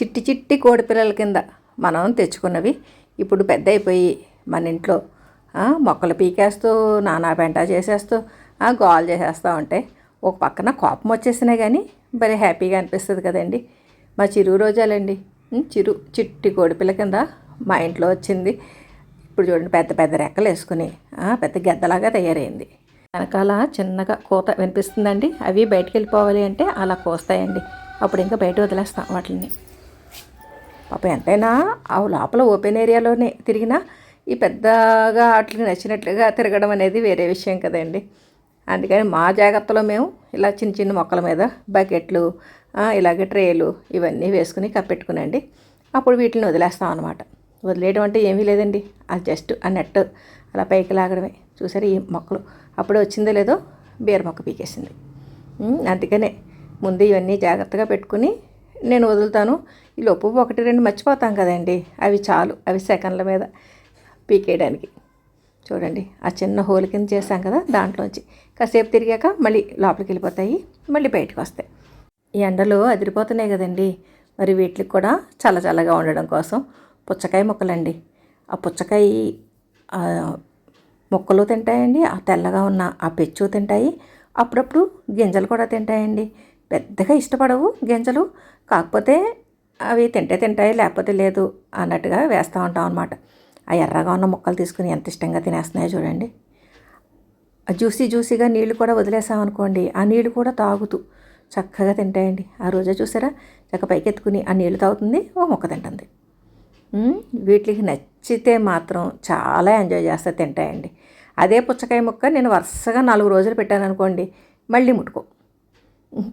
చిట్టి చిట్టి కోడి పిల్లల కింద మనం తెచ్చుకున్నవి ఇప్పుడు పెద్ద అయిపోయి మన ఇంట్లో మొక్కలు పీకేస్తూ నానా పెంట చేసేస్తూ గోల్ చేసేస్తూ ఉంటే ఒక పక్కన కోపం వచ్చేసినా కానీ భలే హ్యాపీగా అనిపిస్తుంది కదండి. మా చిరు రోజాలండి. చిరు చిట్టి కోడిపిల్ల కింద మా ఇంట్లో వచ్చింది. ఇప్పుడు చూడండి పెద్ద పెద్ద రెక్కలు వేసుకుని పెద్ద గెద్దలాగా తయారైంది. వెనకాల చిన్నగా కోత వినిపిస్తుందండి. అవి బయటకు వెళ్ళిపోవాలి అంటే అలా కోస్తాయండి. అప్పుడు ఇంకా బయట వదిలేస్తాం వాటిని పాప ఎంతైనా ఆ లోపల ఓపెన్ ఏరియాలోనే తిరిగినా ఈ పెద్దగా వాటికి నచ్చినట్లుగా తిరగడం అనేది వేరే విషయం కదండి. అందుకని మా జాగ్రత్తలో మేము ఇలా చిన్న చిన్న మొక్కల మీద బకెట్లు ఇలాగే ట్రేలు ఇవన్నీ వేసుకుని కప్పెట్టుకునండి. అప్పుడు వీటిని వదిలేస్తాం అనమాట వదిలేయడం అంటే ఏమీ లేదండి. అది జస్ట్ ఆ నెట్ అలా పైకి లాగడమే. చూసారు ఈ మొక్కలు? అప్పుడే వచ్చిందో లేదో బీర మొక్క పీకేసింది. అందుకనే ముందు ఇవన్నీ జాగ్రత్తగా పెట్టుకుని నేను వదులుతాను. ఈ లోపు ఒకటి రెండు మర్చిపోతాం కదండి. అవి చాలు. అవి సెకండ్ల మీద పీకేయడానికి. చూడండి. ఆ చిన్న హోల్ కింద చేసాం కదా దాంట్లోంచి. కాసేపు తిరిగాక మళ్ళీ లోపలికి వెళ్ళిపోతాయి. మళ్ళీ బయటకు వస్తాయి. ఈ ఎండలు అదిరిపోతున్నాయి కదండి. మరి వీటికి కూడా చల్ల చల్లగా ఉండడం కోసం పుచ్చకాయ మొక్కలండి. ఆ పుచ్చకాయ మొక్కలు ముక్కలు తింటాయండి. ఆ తెల్లగా ఉన్న ఆ పెచ్చు తింటాయి. అప్పుడప్పుడు గింజలు కూడా తింటాయండి. పెద్దగా ఇష్టపడవు గింజలు. కాకపోతే అవి తింటే తింటాయి లేకపోతే లేదు అన్నట్టుగా వేస్తూ ఉంటాం అనమాట ఆ ఎర్రగా ఉన్న ముక్కలు తీసుకుని ఎంత ఇష్టంగా తినేస్తున్నాయో చూడండి. ఆ జ్యూసీ జ్యూసీగా నీళ్ళు కూడా వదిలేసామనుకోండి ఆ నీళ్ళు కూడా తాగుతూ చక్కగా తింటాయండి. ఆ రోజే చూసారా? చక్క పైకెత్తుకుని ఆ నీళ్ళు తాగుతుంది ఓ మొక్క తింటుంది. వీటికి నచ్చితే మాత్రం చాలా ఎంజాయ్ చేస్తే తింటాయండి. అదే పుచ్చకాయ ముక్క నేను వరుసగా నాలుగు రోజులు పెట్టాను అనుకోండి మళ్ళీ ముట్టుకో.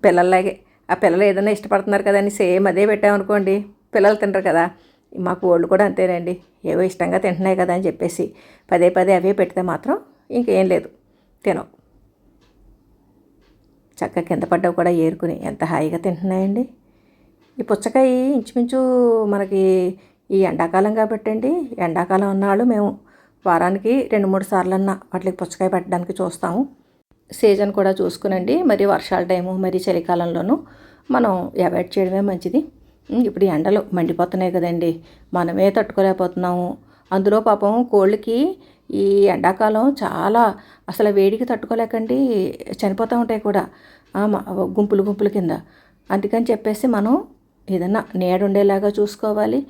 పిల్లల్లాగే. ఆ పిల్లలు ఏదైనా ఇష్టపడుతున్నారు కదండి సేమ్ అదే పెట్టామనుకోండి పిల్లలు తినరు కదా. మా కోళ్ళు కూడా అంతేనండి ఏవో ఇష్టంగా తింటున్నాయి కదా అని చెప్పేసి పదే పదే అవే పెడితే మాత్రం ఇంకేం లేదు తినవు చక్కగా కింద పడ్డవి కూడా ఏరుకుని ఎంత హాయిగా తింటున్నాయండి. ఈ పుచ్చకాయ ఇంచుమించు మనకి ఈ ఎండాకాలం కాబట్టి అండి ఎండాకాలం ఉన్నాళ్ళు మేము వారానికి రెండు మూడు సార్లన్నా వాటికి పుచ్చకాయ పెట్టడానికి చూస్తాము. సీజన్ కూడా చూసుకునండి. మరి వర్షాల టైము మరి చలికాలంలోనూ మనం అవాయిడ్ చేయడమే మంచిది. ఇప్పుడు ఎండలు మండిపోతున్నాయి కదండి. మనమే తట్టుకోలేకపోతున్నాము. అందులో పాపం కోళ్ళకి ఈ ఎండాకాలం చాలా అసలు వేడికి తట్టుకోలేకండి. చనిపోతూ ఉంటాయి కూడా. గుంపులు గుంపుల కింద. అందుకని చెప్పేసి మనం ఏదన్నా నీడ ఉండేలాగా చూసుకోవాలి.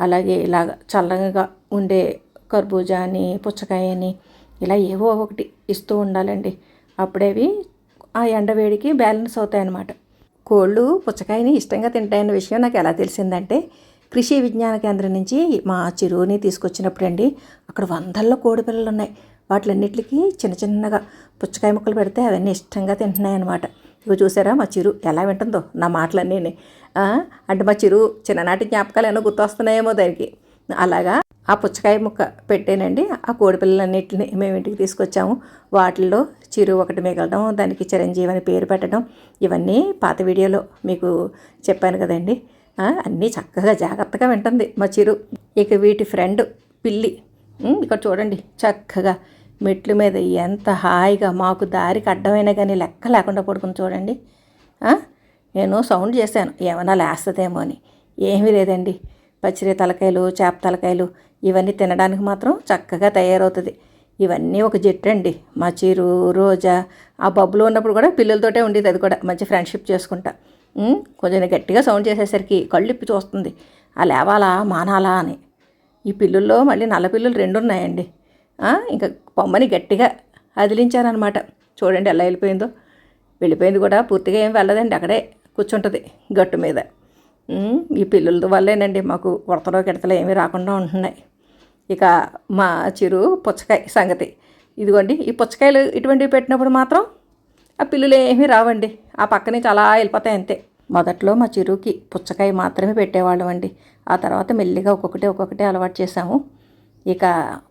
అలాగే ఇలాగ చల్లగా ఉండే కర్బూజా అని పుచ్చకాయ అని ఇలా ఏవో ఒకటి ఇస్తూ ఉండాలండి. అప్పుడేవి ఆ ఎండ వేడికి బ్యాలెన్స్ అవుతాయి అన్నమాట కోళ్ళు పుచ్చకాయని ఇష్టంగా తింటాయన్న విషయం నాకు ఎలా తెలిసిందంటే కృషి విజ్ఞాన కేంద్రం నుంచి మా చిరువుని తీసుకొచ్చినప్పుడు అండి అక్కడ వందల్లో కోడి పిల్లలు ఉన్నాయి వాటిలన్నిటికీ చిన్న చిన్నగా పుచ్చకాయ ముక్కలు పెడితే అవన్నీ ఇష్టంగా తింటున్నాయి అనమాట ఇవి చూసారా మా చిరు ఎలా వింటుందో నా మాటలన్నీ అంటే మా చిరు చిన్ననాటి జ్ఞాపకాలు ఏమో గుర్తొస్తున్నాయేమో దానికి. అలాగా ఆ పుచ్చకాయ ముక్క పెట్టానండి. ఆ కోడిపిల్లలన్నింటిని మేము ఇంటికి తీసుకొచ్చాము. వాటిల్లో చిరు ఒకటి మిగలడం దానికి చిరంజీవి అని పేరు పెట్టడం ఇవన్నీ పాత వీడియోలో మీకు చెప్పాను కదండి. అన్నీ చక్కగా జాగ్రత్తగా వింటుంది మా చిరు. ఇక వీటి ఫ్రెండ్ పిల్లి. ఇక్కడ చూడండి చక్కగా మెట్ల మీద ఎంత హాయిగా మాకు దారికి అడ్డమైనా కానీ లెక్క లేకుండా పడుకుని చూడండి. నేను సౌండ్ చేశాను ఏమైనా లేస్తుందేమో అని. ఏమీ లేదండి. పచ్చిరి తలకాయలు చేప తలకాయలు ఇవన్నీ తినడానికి మాత్రం చక్కగా తయారవుతుంది. ఇవన్నీ ఒక జట్టు అండి మా చీరు రోజా ఆ బబ్బులు ఉన్నప్పుడు కూడా పిల్లలతోటే ఉండేది అది కూడా. మంచి ఫ్రెండ్షిప్ చేసుకుంటా. కొంచెం గట్టిగా సౌండ్ చేసేసరికి కళ్ళు ఇప్పి చూస్తుంది. ఆ లేవాలా? మానాలా? అని. ఈ పిల్లుల్లో మళ్ళీ నల్ల పిల్లులు రెండు ఉన్నాయండి ఇంకా పొమ్మని గట్టిగా అదిలించారనమాట. చూడండి ఎలా వెళ్ళిపోయిందో. వెళ్ళిపోయింది కూడా పూర్తిగా ఏం వెళ్ళదండి. అక్కడే కూర్చుంటుంది గట్టు మీద. ఈ పిల్లుల వల్లేనండి మాకు ఉడతలో గిడతలో ఏమీ రాకుండా ఉంటున్నాయి. ఇక మా చిరు పుచ్చకాయ సంగతి. ఇదిగోండి ఈ పుచ్చకాయలు ఇటువంటివి పెట్టినప్పుడు మాత్రం ఆ పిల్లులు ఏమీ రావండి. ఆ పక్క నుంచి అలా వెళ్ళిపోతాయి అంతే. మొదట్లో మా చిరుకి పుచ్చకాయ మాత్రమే పెట్టేవాళ్ళం అండి. ఆ తర్వాత మెల్లిగా ఒక్కొక్కటి ఒక్కొక్కటి అలవాటు చేసాము ఇక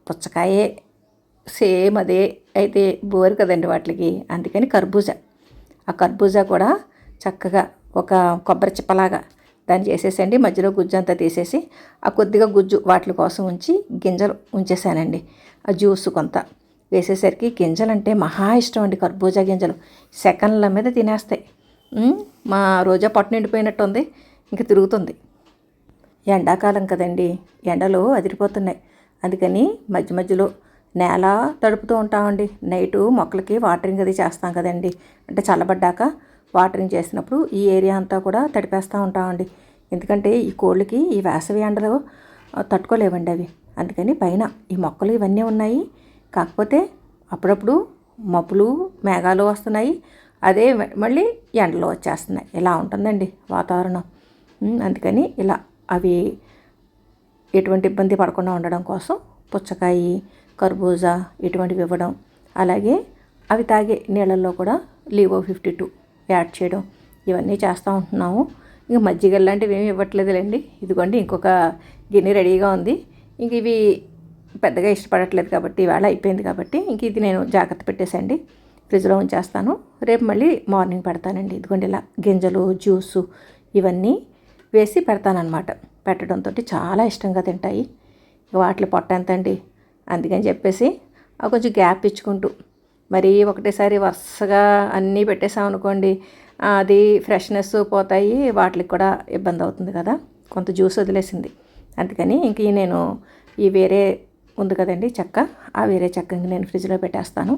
పుచ్చకాయే సేమ్ అదే అయితే బోరు కదండి వాటికి. అందుకని కర్బూజా. ఆ కర్బూజా కూడా చక్కగా ఒక కొబ్బరి చిప్పలాగా దాన్ని చేసేసండి మధ్యలో గుజ్జు అంతా తీసేసి ఆ కొద్దిగా గుజ్జు వాటి కోసం ఉంచి గింజలు ఉంచేసానండి. ఆ జ్యూస్ కొంత వేసేసరికి గింజలు అంటే మహా ఇష్టం అండి. కర్బూజా గింజలు సెకండ్ల మీద తినేస్తాయి. మా రోజా పట్టు నిండిపోయినట్టు ఉంది ఇంక తిరుగుతుంది. ఎండాకాలం కదండి. ఎండలు అదిరిపోతున్నాయి. అందుకని మధ్య మధ్యలో నేల తడుపుతూ ఉంటామండి. నైటు మొక్కలకి వాటరింగ్ అది చేస్తాం కదండి. అంటే చల్లబడ్డాక వాటరింగ్ చేసినప్పుడు ఈ ఏరియా అంతా కూడా తడిపేస్తూ ఉంటామండి. ఎందుకంటే ఈ కోళ్ళకి ఈ వేసవి ఎండలు తట్టుకోలేవండి అవి. అందుకని పైన ఈ మొక్కలు ఇవన్నీ ఉన్నాయి. కాకపోతే అప్పుడప్పుడు మబ్బులు మేఘాలు వస్తున్నాయి. అదే మళ్ళీ ఎండలు వచ్చేస్తున్నాయి. ఇలా ఉంటుందండి వాతావరణం. అందుకని ఇలా అవి ఎటువంటి ఇబ్బంది పడకుండా ఉండడం కోసం పుచ్చకాయ కర్బూజా ఇటువంటివి ఇవ్వడం. అలాగే అవి తాగే నీళ్ళల్లో కూడా లీవో ఫిఫ్టీ టూ యాడ్ చేయడం. ఇవన్నీ చేస్తూ ఉంటున్నాము. ఇంకా మజ్జిగ లాంటివి ఏమి ఇవ్వట్లేదులేండి. ఇదిగోండి ఇంకొక గిన్నె రెడీగా ఉంది. ఇంక ఇవి పెద్దగా ఇష్టపడట్లేదు కాబట్టి ఇవాళ అయిపోయింది కాబట్టి ఇంక ఇది నేను జాగ్రత్త పెట్టేసండి ఫ్రిడ్జ్లో ఉంచేస్తాను. రేపు మళ్ళీ మార్నింగ్ పెడతానండి. ఇదిగోండి ఇలా గింజలు జ్యూసు ఇవన్నీ వేసి పెడతానన్నమాట. పెట్టడంతో చాలా ఇష్టంగా తింటాయి. వాటిలో పొట్ట ఎంత అండి అందుకని చెప్పేసి ఆ కొంచెం గ్యాప్ ఇచ్చుకుంటూ మరి ఒకటేసారి వరుసగా అన్నీ పెట్టేసామనుకోండి అది ఫ్రెష్నెస్ పోతాయి వాటికి కూడా ఇబ్బంది అవుతుంది కదా. కొంత జ్యూస్ వదిలేసింది. అందుకని ఇంక ఈ నేను ఈ వేరే ఉంది కదండి చెక్క ఆ వేరే చెక్క ఇంక నేను ఫ్రిడ్జ్లో పెట్టేస్తాను.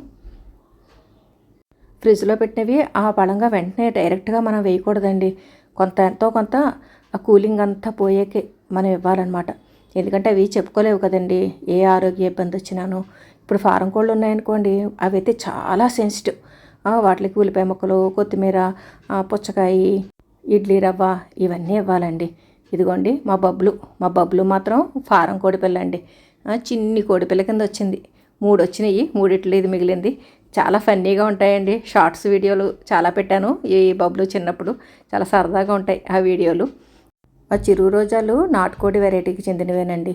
ఫ్రిడ్జ్లో పెట్టినవి ఆ పళంగా వెంటనే డైరెక్ట్గా మనం వేయకూడదండి. కొంత ఎంతో కొంత ఆ కూలింగ్ అంతా పోయేకే మనం ఇవ్వాలన్నమాట. ఎందుకంటే అవి చెప్పుకోలేవు కదండి ఏ ఆరోగ్య ఇబ్బంది వచ్చినాను ఇప్పుడు ఫారం కోళ్ళు ఉన్నాయనుకోండి అవి అయితే చాలా సెన్సిటివ్. వాటికి ఉల్లిపాయ ముక్కలు కొత్తిమీర పుచ్చకాయి పుచ్చకాయ ఇడ్లీ రవ్వ ఇవన్నీ ఇవ్వాలండి. ఇదిగోండి మా బబ్బులు మా బబ్బులు మాత్రం ఫారం కోడిపిల్ల అండి చిన్ని కోడిపిల్ల కింద వచ్చింది. మూడు వచ్చినాయి మూడిట్లు ఇది మిగిలింది. చాలా ఫన్నీగా ఉంటాయండి. షార్ట్స్ వీడియోలు చాలా పెట్టాను. ఈ బబ్బులు చిన్నప్పుడు చాలా సరదాగా ఉంటాయి ఆ వీడియోలు. ఆ చిరు రోజాలు నాటుకోడి వెరైటీకి చెందినవేనండి.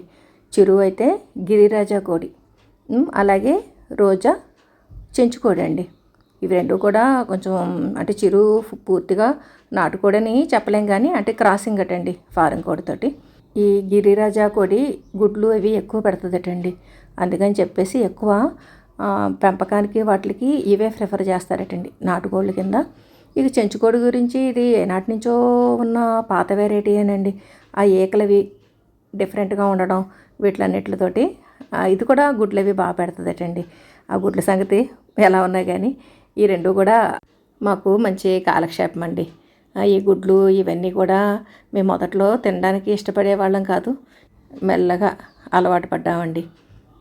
చిరు అయితే గిరిరాజా కోడి. అలాగే రోజా చెంచుకోడండి. ఇవి రెండు కూడా కొంచెం అంటే చిరు పూర్తిగా నాటుకోడని చెప్పలేం కానీ అంటే క్రాసింగ్ అటండి ఫారం కోడితోటి. ఈ గిరిరాజా కోడి గుడ్లు అవి ఎక్కువ పెడుతుందటండి. అందుకని చెప్పేసి ఎక్కువ పెంపకానికి వాటికి ఇవే ప్రిఫర్ చేస్తారటండి నాటుకోళ్ళ కింద. ఇక చెంచుకోడి గురించి ఇది ఏనాటి నుంచో ఉన్న పాత వెరైటీ అనండి ఆ ఏకలవి డిఫరెంట్గా ఉండడం వీటిలన్నిటితోటి ఇది కూడా గుడ్లు అవి బాగా పెడుతుందటండి. ఆ గుడ్ల సంగతి ఎలా ఉన్నా కానీ ఈ రెండు కూడా మాకు మంచి కాలక్షేపం అండి. ఈ గుడ్లు ఇవన్నీ కూడా మేము మొదట్లో తినడానికి ఇష్టపడే వాళ్ళం కాదు మెల్లగా అలవాటు పడ్డామండి.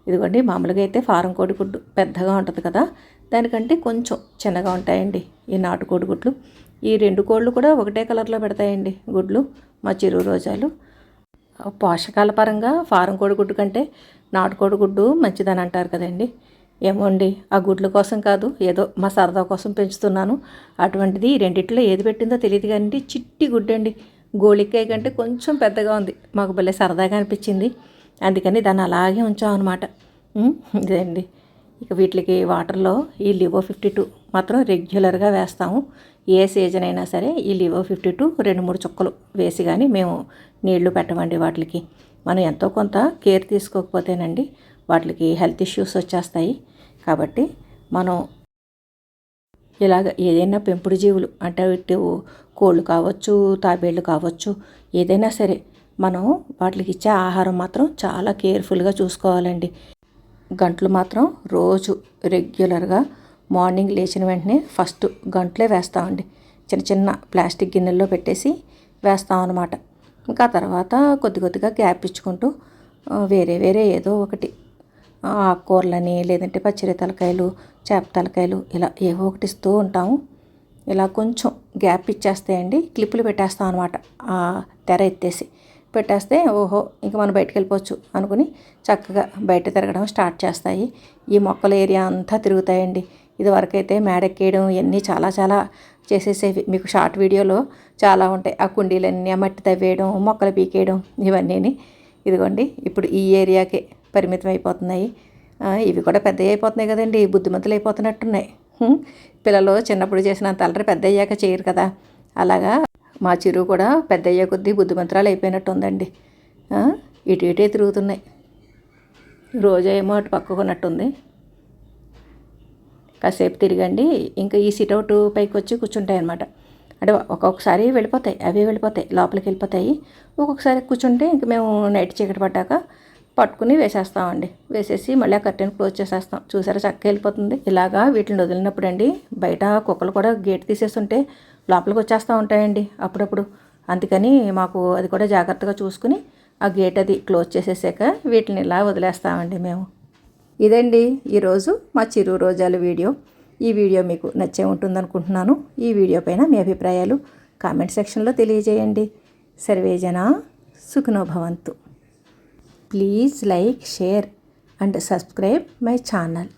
ఇదిగోండి మామూలుగా అయితే ఫారం కోడి గుడ్డు పెద్దగా ఉంటుంది కదా దానికంటే కొంచెం చిన్నగా ఉంటాయండి ఈ నాటుకోడి గుడ్లు. ఈ రెండు కోళ్ళు కూడా ఒకటే కలర్లో పెడతాయండి గుడ్లు మా చిరు రోజాలు. పోషకాల పరంగా ఫారం కోడిగుడ్డు కంటే నాటుకోడి గుడ్డు మంచిదని అంటారు కదండి. ఏమోండి ఆ గుడ్ల కోసం కాదు ఏదో మా సరదా కోసం పెంచుతున్నాను. అటువంటిది రెండిట్లో ఏది పెట్టిందో తెలియదు కానీ చిట్టి గుడ్డండి. గోళికాయ కంటే కొంచెం పెద్దగా ఉంది. మాకు భలే సరదాగా అనిపించింది. అందుకని దాన్ని అలాగే ఉంచాం అనమాట ఇదండి. ఇక వీటికి వాటర్లో ఈ లివో ఫిఫ్టీ టూ మాత్రం రెగ్యులర్గా వేస్తాము. ఏ సీజన్ అయినా సరే ఈ లివో ఫిఫ్టీ టూ రెండు మూడు చుక్కలు వేసి కానీ మేము నీళ్ళు పెట్టమండి వాటికి. మనం ఎంతో కొంత కేర్ తీసుకోకపోతేనండి వాటికి హెల్త్ ఇష్యూస్ వచ్చేస్తాయి. కాబట్టి మనం ఇలాగ ఏదైనా పెంపుడు జీవులు అంటే కోళ్ళు కావచ్చు తాబేళ్ళు కావచ్చు ఏదైనా సరే మనం వాటికి ఇచ్చే ఆహారం మాత్రం చాలా కేర్ఫుల్గా చూసుకోవాలండి. గంటలు మాత్రం రోజు రెగ్యులర్గా మార్నింగ్ లేచిన వెంటనే ఫస్ట్ గంటలే వేస్తామండి. చిన్న చిన్న ప్లాస్టిక్ గిన్నెల్లో పెట్టేసి వేస్తాం అనమాట ఇంకా తర్వాత కొద్ది కొద్దిగా గ్యాప్ ఇచ్చుకుంటూ వేరే వేరే ఏదో ఒకటి ఆకుకూరలని లేదంటే పచ్చిరి తలకాయలు చేప తలకాయలు ఇలా ఏవో ఒకటి ఇస్తూ ఉంటాము. ఇలా కొంచెం గ్యాప్ ఇచ్చేస్తాయండి. క్లిప్పులు పెట్టేస్తాం అనమాట ఆ తెర ఎత్తేసి. పెట్టేస్తే ఓహో ఇంక మనం బయటకు వెళ్ళిపోవచ్చు అనుకుని చక్కగా బయట తిరగడం స్టార్ట్ చేస్తాయి. ఈ మొక్కల ఏరియా అంతా తిరుగుతాయండి. ఇదివరకైతే మేడెక్కేయడం ఇవన్నీ చాలా చాలా చేసేసేవి. మీకు షార్ట్ వీడియోలో చాలా ఉంటాయి. ఆ కుండీలన్నీ ఆ మట్టి తవ్వేయడం మొక్కలు పీకేయడం ఇవన్నీ ఇదిగోండి ఇప్పుడు ఈ ఏరియాకే పరిమితం అయిపోతున్నాయి. ఇవి కూడా పెద్ద అయిపోతున్నాయి కదండి. బుద్ధిమంతులు అయిపోతున్నట్టున్నాయి. పిల్లలు చిన్నప్పుడు చేసినంత అల్లరి పెద్ద అయ్యాక చేయరు కదా. అలాగా మా చిరు కూడా పెద్దయ్యే కొద్దీ బుద్ధిమంత్రాలు అయిపోయినట్టు ఉందండి ఇటు ఇటే తిరుగుతున్నాయి. రోజేమో ఏమో అటు పక్కకున్నట్టుంది. కాసేపు తిరగండి ఇంకా ఈ సిట్అవుట్ పైకి వచ్చి కూర్చుంటాయి అన్నమాట. అంటే ఒక్కొక్కసారి వెళ్ళిపోతాయి అవి వెళ్ళిపోతాయి లోపలికి వెళ్ళిపోతాయి. ఒక్కొక్కసారి కూర్చుంటే ఇంక మేము నైట్ చీకటి పడ్డాక పట్టుకుని వేసేస్తామండి. వేసేసి మళ్ళీ ఆ కర్టెన్ క్లోజ్ చేసేస్తాం. చూసారా చక్కగా వెళ్ళిపోతుంది. ఇలాగా వీటిని వదిలినప్పుడు అండి బయట కుక్కలు కూడా గేట్ తీసేస్తుంటే లోపలికి వచ్చేస్తూ ఉంటాయండి అప్పుడప్పుడు. అందుకని మాకు అది కూడా జాగ్రత్తగా చూసుకుని ఆ గేట్ అది క్లోజ్ చేసేసాక వీటిని ఇలా వదిలేస్తామండి మేము. ఇదండి ఈరోజు మా చిరు రోజాల వీడియో. ఈ వీడియో మీకు నచ్చే ఉంటుంది అనుకుంటున్నాను ఈ వీడియో పైన మీ అభిప్రాయాలు కామెంట్ సెక్షన్లో తెలియజేయండి. సర్వేజన సుఖనోభవంతు please like share and subscribe my channel